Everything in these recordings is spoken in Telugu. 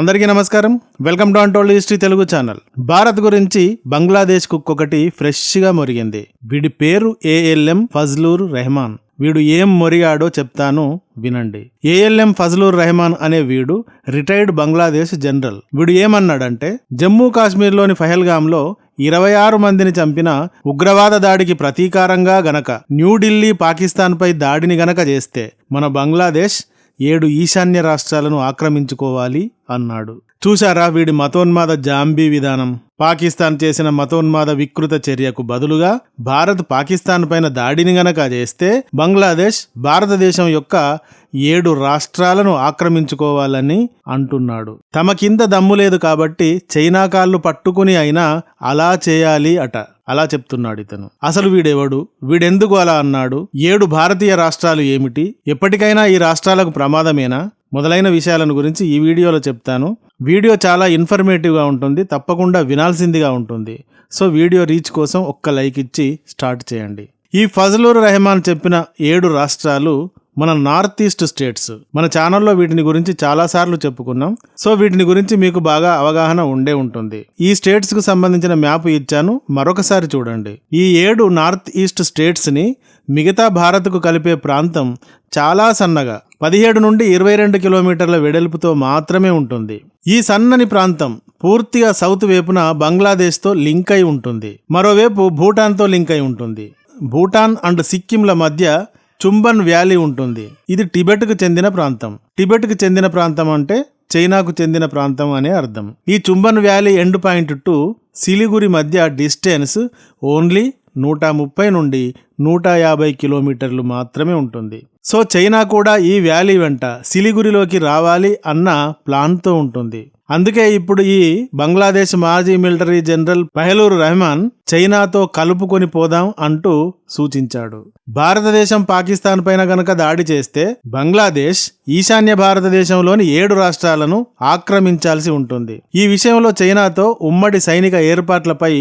అందరికీ నమస్కారం. Welcome to untold history Telugu channel. Bharat గురించి బంగ్లాదేశ్ కుక్కొకటి ఫ్రెష్గా మొరిగింది. వీడి పేరు ఏఎల్ఎం ఫజ్లూర్ రెహమాన్. వీడు ఏం మొరిగాడో చెప్తాను వినండి. ఏఎల్ఎం ఫజ్లూర్ రెహమాన్ అనే వీడు రిటైర్డ్ బంగ్లాదేశ్ జనరల్. వీడు ఏమన్నాడంటే జమ్మూ కాశ్మీర్లోని ఫహల్గాంలో ఇరవై ఆరు మందిని చంపిన ఉగ్రవాద దాడికి ప్రతీకారంగా గనక న్యూఢిల్లీ పాకిస్తాన్పై దాడిని గనక చేస్తే మన బంగ్లాదేశ్ ఏడు ఈశాన్య రాష్ట్రాలను ఆక్రమించుకోవాలి అన్నాడు. చూశారా వీడి మతోన్మాద జాంబీ విధానం? పాకిస్తాన్ చేసిన మతోన్మాద వికృత చర్యకు బదులుగా భారత్ పాకిస్తాన్ పైన దాడిని గనక చేస్తే బంగ్లాదేశ్ భారతదేశం యొక్క ఏడు రాష్ట్రాలను ఆక్రమించుకోవాలని అంటున్నాడు. తమ కింద దమ్ము లేదు కాబట్టి చైనా కాళ్ళు పట్టుకుని అయినా అలా చేయాలి అట. అలా చెప్తున్నాడు ఇతను. అసలు వీడెవడు? వీడెందుకు అలా అన్నాడు? ఏడు భారతీయ రాష్ట్రాలు ఏమిటి? ఎప్పటికైనా ఈ రాష్ట్రాలకు ప్రమాదమేనా? మొదలైన విషయాలను గురించి ఈ వీడియోలో చెప్తాను. వీడియో చాలా ఇన్ఫర్మేటివ్గా ఉంటుంది తప్పకుండా వినాల్సిందిగా ఉంటుంది. సో వీడియో రీచ్ కోసం ఒక్క లైక్ ఇచ్చి స్టార్ట్ చేయండి. ఈ ఫజలూర్ రెహమాన్ చెప్పిన ఏడు రాష్ట్రాలు మన నార్త్ ఈస్ట్ స్టేట్స్ మన ఛానల్లో వీటిని గురించి చాలా సార్లు చెప్పుకున్నాం. సో వీటిని గురించి మీకు బాగా అవగాహన ఉండే ఉంటుంది. ఈ స్టేట్స్కు సంబంధించిన మ్యాప్ ఇచ్చాను. మరొకసారి చూడండి. ఈ ఏడు నార్త్ ఈస్ట్ స్టేట్స్ని మిగతా భారత్కు కలిపే ప్రాంతం చాలా సన్నగా పదిహేడు నుండి ఇరవై రెండు కిలోమీటర్ల వెడల్పుతో మాత్రమే ఉంటుంది. ఈ సన్నని ప్రాంతం పూర్తిగా సౌత్ వైపున బంగ్లాదేశ్తో లింక్ అయి ఉంటుంది. మరోవైపు భూటాన్తో లింక్ అయి ఉంటుంది. భూటాన్ అండ్ సిక్కింల మధ్య చుంబన్ వ్యాలీ ఉంటుంది. ఇది టిబెట్కు చెందిన ప్రాంతం. టిబెట్కు చెందిన ప్రాంతం అంటే చైనాకు చెందిన ప్రాంతం అనే అర్థం. ఈ Chumbi valley end point to Siliguri మధ్య డిస్టెన్స్ ఓన్లీ నూట ముప్పై నుండి నూట యాభై కిలోమీటర్లు మాత్రమే ఉంటుంది. సో చైనా కూడా ఈ వ్యాలీ వెంట సిలిగురిలోకి రావాలి అన్న ప్లాన్తో ఉంటుంది. అందుకే ఇప్పుడు ఈ బంగ్లాదేశ్ మాజీ మిలిటరీ జనరల్ పహలూరు రెహమాన్ చైనాతో కలుపుకొని పోదాం అంటూ సూచించాడు. భారతదేశం పాకిస్తాన్ పైన గనక దాడి చేస్తే బంగ్లాదేశ్ ఈశాన్య భారతదేశంలోని ఏడు రాష్ట్రాలను ఆక్రమించాల్సి ఉంటుంది. ఈ విషయంలో చైనాతో ఉమ్మడి సైనిక ఏర్పాట్లపై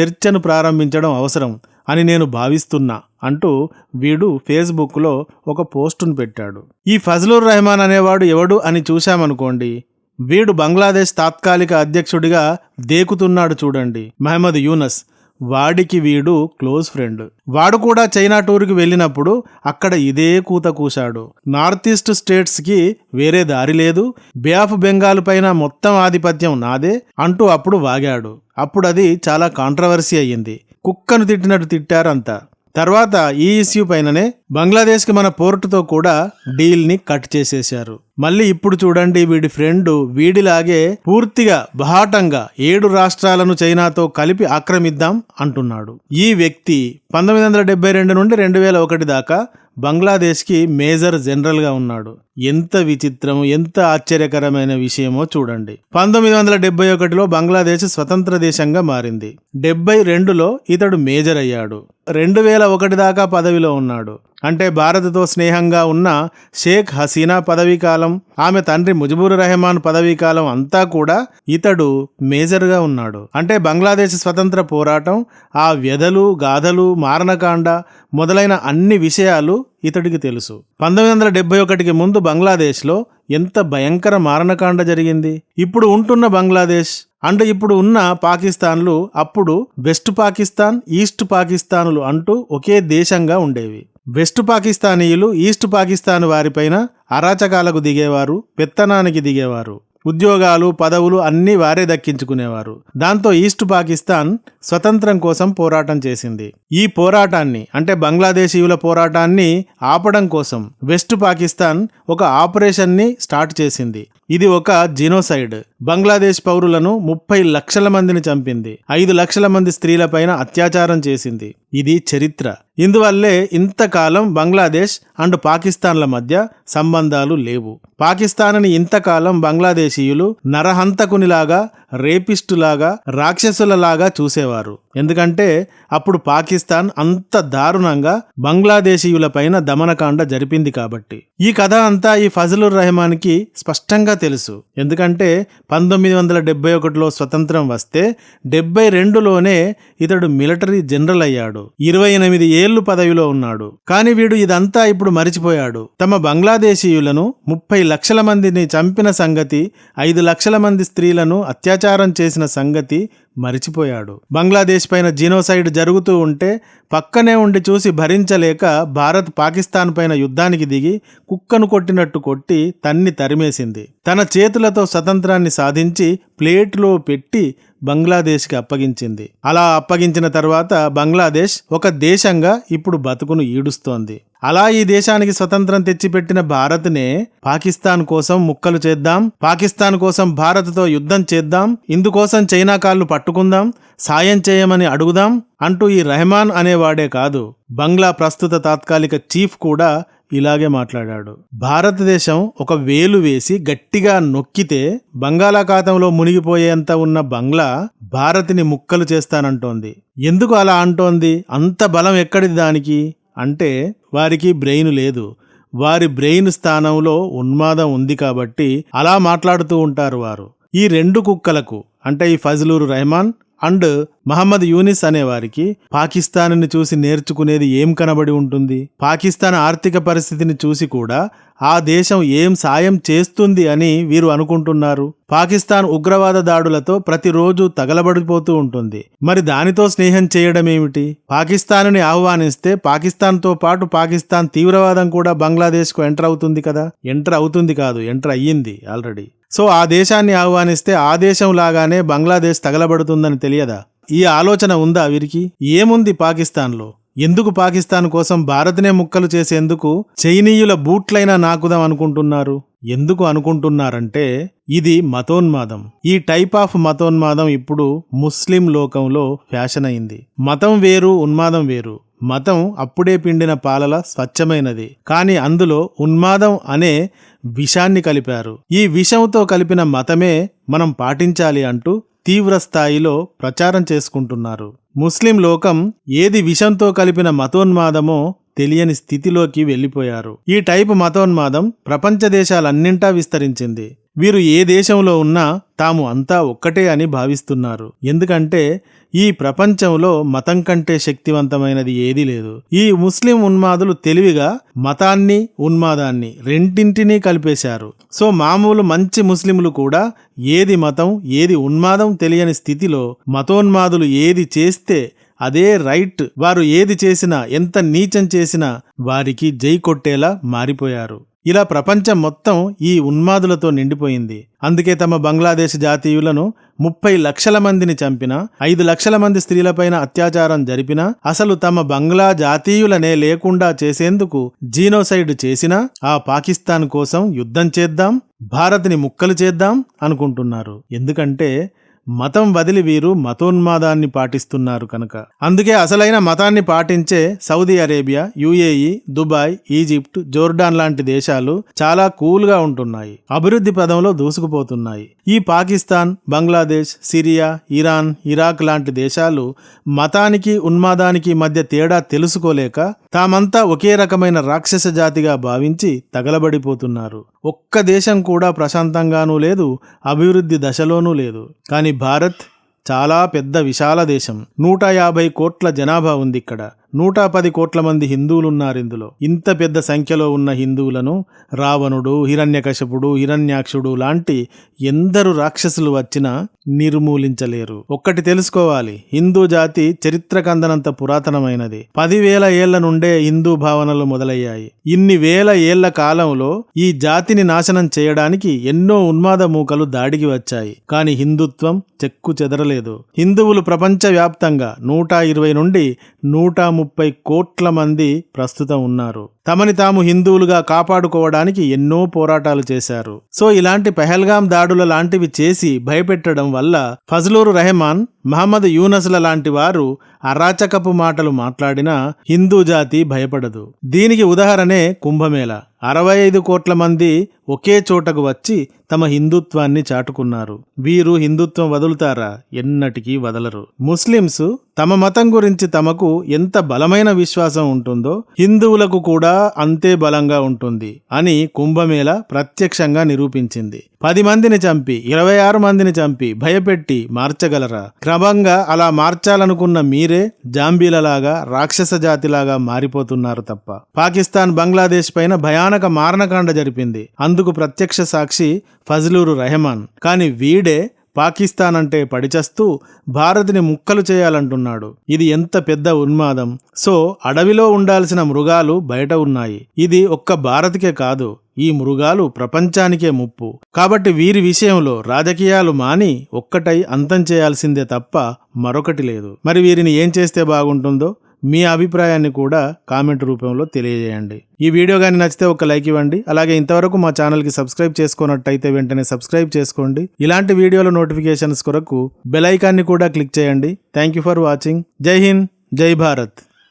చర్చను ప్రారంభించడం అవసరం అని నేను భావిస్తున్నా. అంటూ వీడు ఫేస్బుక్లో ఒక పోస్టును పెట్టాడు. ఈ ఫజలుర్ రెహమాన్ అనేవాడు ఎవడు అని చూశామనుకోండి వీడు బంగ్లాదేశ్ తాత్కాలిక అధ్యక్షుడిగా దేకుతున్నాడు చూడండి. మహమ్మద్ యూనస్ వాడికి వీడు క్లోజ్ ఫ్రెండ్. వాడు కూడా చైనా టూర్కి వెళ్ళినప్పుడు అక్కడ ఇదే కూత కూశాడు. నార్త్ ఈస్ట్ స్టేట్స్కి వేరే దారి లేదు బే ఆఫ్ బెంగాల్ పైన మొత్తం ఆధిపత్యం నాదే అంటూ అప్పుడు వాగాడు. అప్పుడు అది చాలా కాంట్రవర్సీ అయ్యింది. కుక్కను తిట్టినట్టు తిట్టారంతా. తర్వాత ఈ ఇష్యూ పైననే బంగ్లాదేశ్కి మన పోర్టుతో కూడా డీల్ని కట్ చేసేశారు. మళ్ళీ ఇప్పుడు చూడండి వీడి ఫ్రెండ్ వీడిలాగే పూర్తిగా బహాటంగా ఏడు రాష్ట్రాలను చైనాతో కలిపి ఆక్రమిద్దాం అంటున్నాడు. ఈ వ్యక్తి పంతొమ్మిది వందల డెబ్బై రెండు నుండి రెండు వేల ఒకటి దాకా బంగ్లాదేశ్కి మేజర్ జనరల్గా ఉన్నాడు. ఎంత విచిత్రం ఎంత ఆశ్చర్యకరమైన విషయమో చూడండి. పంతొమ్మిది వందల డెబ్బై ఒకటిలో బంగ్లాదేశ్ స్వతంత్ర దేశంగా మారింది. డెబ్బై రెండులో ఇతడు మేజర్ అయ్యాడు. రెండు వేల ఒకటి దాకా పదవిలో ఉన్నాడు. అంటే భారత్తో స్నేహంగా ఉన్న షేక్ హసీనా పదవీకాలం ఆమె తండ్రి ముజిబుర్ రెహమాన్ పదవీకాలం అంతా కూడా ఇతడు మేజర్గా ఉన్నాడు. అంటే బంగ్లాదేశ్ స్వతంత్ర పోరాటం ఆ వ్యధలు గాథలు మారణకాండ మొదలైన అన్ని విషయాలు ఇతడికి తెలుసు. పంతొమ్మిది వందల డెబ్బై ఒకటికి ముందు బంగ్లాదేశ్లో ఎంత భయంకర మారణకాండ జరిగింది? ఇప్పుడు ఉంటున్న బంగ్లాదేశ్ అండ్ ఇప్పుడు ఉన్న పాకిస్తాన్లు అప్పుడు వెస్ట్ పాకిస్తాన్ ఈస్ట్ పాకిస్తానులు అంటూ ఒకే దేశంగా ఉండేవి. వెస్ట్ పాకిస్తానీయులు ఈస్ట్ పాకిస్తాన్ వారిపైన అరాచకాలకు దిగేవారు పెత్తనానికి దిగేవారు ఉద్యోగాలు పదవులు అన్నీ వారే దక్కించుకునేవారు. దాంతో ఈస్ట్ పాకిస్తాన్ స్వతంత్రం కోసం పోరాటం చేసింది. ఈ పోరాటాన్ని అంటే బంగ్లాదేశీయుల పోరాటాన్ని ఆపడం కోసం వెస్ట్ పాకిస్తాన్ ఒక ఆపరేషన్ని స్టార్ట్ చేసింది. ఇది ఒక జినోసైడ్ బంగ్లాదేశ్ పౌరులను ముప్పై లక్షల మందిని చంపింది. ఐదు లక్షల మంది స్త్రీలపైన అత్యాచారం చేసింది. ఇది చరిత్ర. ఇందువల్లే ఇంతకాలం బంగ్లాదేశ్ అండ్ పాకిస్తాన్ల మధ్య సంబంధాలు లేవు. పాకిస్తాన్ని ఇంతకాలం బంగ్లాదేశీయులు నరహంతకునిలాగా రేపిస్టులాగా రాక్షసులలాగా చూసేవారు. ఎందుకంటే అప్పుడు పాకిస్తాన్ అంత దారుణంగా బంగ్లాదేశీయులపైన దమనకాండ జరిపింది కాబట్టి. ఈ కథ అంతా ఈ ఫజలుర్ రెహమాన్కి స్పష్టంగా తెలుసు. ఎందుకంటే పంతొమ్మిది వందల డెబ్బై ఒకటిలో స్వతంత్రం వస్తే డెబ్బై రెండులోనే ఇతడు మిలిటరీ జనరల్ అయ్యాడు. ఇరవై ఎనిమిది ఏళ్ళు పదవిలో ఉన్నాడు. కానీ వీడు ఇదంతా ఇప్పుడు మరిచిపోయాడు. తమ బంగ్లాదేశీయులను ముప్పై లక్షల మందిని చంపిన సంగతి ఐదు లక్షల మంది స్త్రీలను అత్యాచారం చేసిన సంగతి మరిచిపోయాడు. బంగ్లాదేశ్ పైన జీనోసైడ్ జరుగుతూ ఉంటే పక్కనే ఉండి చూసి భరించలేక భారత్ పాకిస్తాన్ పైన యుద్ధానికి దిగి కుక్కను కొట్టినట్టు కొట్టి తన్ని తరిమేసింది. తన చేతులతో స్వతంత్రాన్ని సాధించి ప్లేట్లో పెట్టి బంగ్లాదేశ్కి అప్పగించింది. అలా అప్పగించిన తర్వాత బంగ్లాదేశ్ ఒక దేశంగా ఇప్పుడు బతుకును ఈడుస్తోంది. అలా ఈ దేశానికి స్వతంత్రం తెచ్చిపెట్టిన భారత్నే పాకిస్తాన్ కోసం ముక్కలు చేద్దాం పాకిస్తాన్ కోసం భారత్తో యుద్ధం చేద్దాం ఇందుకోసం చైనా కాళ్ళు పట్టుకుందాం సాయం చేయమని అడుగుదాం అంటూ ఈ రెహమాన్ అనేవాడే కాదు. బంగ్లా ప్రస్తుత తాత్కాలిక చీఫ్ కూడా ఇలాగే మాట్లాడాడు. భారతదేశం ఒక వేలు వేసి గట్టిగా నొక్కితే బంగాళాఖాతంలో మునిగిపోయేంత ఉన్న బంగ్లా భారత్ని ముక్కలు చేస్తానంటోంది. ఎందుకు అలా అంటోంది? అంత బలం ఎక్కడిది దానికి? అంటే వారికి బ్రెయిన్ లేదు. వారి బ్రెయిన్ స్థానంలో ఉన్మాదం ఉంది కాబట్టి అలా మాట్లాడుతూ ఉంటారు వారు. ఈ రెండు కుక్కలకు అంటే ఈ ఫజలూరు రెహమాన్ అండ్ మహమ్మద్ యూనిస్ అనేవారికి పాకిస్తాన్ని చూసి నేర్చుకునేది ఏం కనబడి ఉంటుంది? పాకిస్తాన్ ఆర్థిక పరిస్థితిని చూసి కూడా ఆ దేశం ఏం సాయం చేస్తుంది అని వీరు అనుకుంటున్నారు. పాకిస్తాన్ ఉగ్రవాద దాడులతో ప్రతిరోజు తగలబడిపోతూ ఉంటుంది. మరి దానితో స్నేహం చేయడం ఏమిటి పాకిస్తాన్ని ఆహ్వానిస్తే పాకిస్తాన్తో పాటు పాకిస్తాన్ తీవ్రవాదం కూడా బంగ్లాదేశ్కు ఎంటర్ అవుతుంది కదా? ఎంటర్ అవుతుంది కాదు ఎంటర్ అయ్యింది ఆల్రెడీ. సో ఆ దేశాన్ని ఆహ్వానిస్తే ఆ దేశం లాగానే బంగ్లాదేశ్ తగలబడుతుందని తెలియదా? ఈ ఆలోచన ఉందా వీరికి? ఏముంది పాకిస్తాన్లో? ఎందుకు పాకిస్తాన్ కోసం భారత్నే ముక్కలు చేసేందుకు చైనీయుల బూట్లైనా నాకుదాం అనుకుంటున్నారు? ఎందుకు అనుకుంటున్నారంటే ఇది మతోన్మాదం. ఈ టైప్ ఆఫ్ మతోన్మాదం ఇప్పుడు ముస్లిం లోకంలో ఫ్యాషన్ అయింది. మతం వేరు ఉన్మాదం వేరు. మతం అప్పుడే పిండిన పాలల స్వచ్ఛమైనది. కానీ అందులో ఉన్మాదం అనే విషాన్ని కలిపారు. ఈ విషంతో కలిపిన మతమే మనం పాటించాలి అంటూ తీవ్ర స్థాయిలో ప్రచారం చేసుకుంటున్నారు. ముస్లిం లోకం ఏది విషంతో కలిపిన మతోన్మాదమో తెలియని స్థితిలోకి వెళ్ళిపోయారు. ఈ టైపు మతోన్మాదం ప్రపంచ దేశాలన్నింటా విస్తరించింది. వీరు ఏ దేశంలో ఉన్నా తాము అంతా ఒక్కటే అని భావిస్తున్నారు. ఎందుకంటే ఈ ప్రపంచంలో మతం కంటే శక్తివంతమైనది ఏదీ లేదు. ఈ ముస్లిం ఉన్మాదులు తెలివిగా మతాన్ని ఉన్మాదాన్ని రెండింటినీ కలిపేశారు. సో మామూలు మంచి ముస్లింలు కూడా ఏది మతం ఏది ఉన్మాదం తెలియని స్థితిలో మతోన్మాదులు ఏది చేస్తే అదే రైట్. వారు ఏది చేసినా ఎంత నీచం చేసినా వారికి జై కొట్టేలా మారిపోయారు. ఇలా ప్రపంచం మొత్తం ఈ ఉన్మాదులతో నిండిపోయింది. అందుకే తమ బంగ్లాదేశ్ జాతీయులను ముప్పై లక్షల మందిని చంపిన ఐదు లక్షల మంది స్త్రీలపైన అత్యాచారం జరిపినా అసలు తమ బంగ్లా జాతీయులనే లేకుండా చేసేందుకు జీనోసైడ్ చేసినా ఆ పాకిస్తాన్ కోసం యుద్ధం చేద్దాం భారత్ని ముక్కలు చేద్దాం అనుకుంటున్నారు. ఎందుకంటే మతం వదిలి వీరు మతోన్మాదాన్ని పాటిస్తున్నారు కనుక. అందుకే అసలైన మతాన్ని పాటించే Saudi Arabia UAE Dubai Egypt Jordan లాంటి దేశాలు చాలా కూల్గా ఉంటున్నాయి. అభివృద్ధి పదంలో దూసుకుపోతున్నాయి. ఈ Pakistan Bangladesh Syria Iran Iraq లాంటి దేశాలు మతానికి ఉన్మాదానికి మధ్య తేడా తెలుసుకోలేక తామంతా ఒకే రకమైన రాక్షస జాతిగా భావించి తగలబడిపోతున్నారు. ఒక్క దేశం కూడా ప్రశాంతంగానూ లేదు అభివృద్ధి దశలోనూ లేదు. కానీ భారత్ చాలా పెద్ద విశాల దేశం. నూట యాభై కోట్ల జనాభా ఉంది ఇక్కడ. నూట పది కోట్ల మంది హిందువులున్నారు ఇందులో. ఇంత పెద్ద సంఖ్యలో ఉన్న హిందువులను రావణుడు హిరణ్యకశపుడు హిరణ్యాక్షుడు లాంటి ఎందరు రాక్షసులు వచ్చినా నిర్మూలించలేరు. ఒక్కటి తెలుసుకోవాలి హిందూ జాతి చరిత్రకందనంత పురాతనమైనది. పదివేల ఏళ్ళ నుండే హిందూ భావనలు మొదలయ్యాయి. ఇన్ని వేల ఏళ్ళ కాలంలో ఈ జాతిని నాశనం చేయడానికి ఎన్నో ఉన్మాద మూకలు దాడికి వచ్చాయి. కానీ హిందుత్వం చెక్కు చెదరలేదు. హిందువులు ప్రపంచవ్యాప్తంగా నూట ఇరవై నుండి నూట ముప్పై కోట్ల మంది ప్రస్తుతం ఉన్నారు. తమని తాము హిందువులుగా కాపాడుకోవడానికి ఎన్నో పోరాటాలు చేశారు. సో ఇలాంటి పెహల్గాం దాడుల లాంటివి చేసి భయపెట్టడం వల్ల ఫజలూరు రెహమాన్ మహమ్మద్ యూనస్ల లాంటి వారు అరాచకపు మాటలు మాట్లాడినా హిందూ జాతి భయపడదు. దీనికి ఉదాహరణే కుంభమేళ. అరవై ఐదు కోట్ల మంది ఒకే చోటకు వచ్చి తమ హిందుత్వాన్ని చాటుకున్నారు. వీరు హిందుత్వం వదులుతారా? ఎన్నటికీ వదలరు. ముస్లిమ్స్ తమ మతం గురించి తమకు ఎంత బలమైన విశ్వాసం ఉంటుందో హిందువులకు కూడా అంతే బలంగా ఉంటుంది అని కుంభమేళ ప్రత్యక్షంగా నిరూపించింది. పది మందిని చంపి ఇరవై ఆరు మందిని చంపి భయపెట్టి మార్చగలరా? క్రమంగా అలా మార్చాలనుకున్న మీరే జాంబీలలాగా రాక్షస జాతిలాగా మారిపోతున్నారు తప్ప. పాకిస్తాన్ బంగ్లాదేశ్ పైన భయానక మారణకాండ జరిపింది. అందుకు ప్రత్యక్ష సాక్షి ఫజ్లూరు రెహమాన్. కానీ వీడే పాకిస్తాన్ అంటే పడిచస్తూ భారత్ని ముక్కలు చేయాలంటున్నాడు. ఇది ఎంత పెద్ద ఉన్మాదం. సో అడవిలో ఉండాల్సిన మృగాలు బయట ఉన్నాయి. ఇది ఒక్క భారత్కే కాదు ఈ మృగాలు ప్రపంచానికే ముప్పు. కాబట్టి వీరి విషయంలో రాజకీయాలు మాని ఒక్కటై అంతం చేయాల్సిందే తప్ప మరొకటి లేదు. మరి వీరిని ఏం చేస్తే బాగుంటుందో? మీ అభిప్రాయాన్ని కూడా కామెంట్ రూపంలో తెలియజేయండి. ఈ వీడియో కానీ నచ్చితే ఒక లైక్ ఇవ్వండి. అలాగే ఇంతవరకు మా ఛానల్కి సబ్స్క్రైబ్ చేసుకున్నట్టయితే వెంటనే సబ్స్క్రైబ్ చేసుకోండి. ఇలాంటి వీడియోల నోటిఫికేషన్స్ కొరకు బెల్ ఐకాన్ని కూడా క్లిక్ చేయండి. Thank you for watching. జై హింద్. జై భారత్.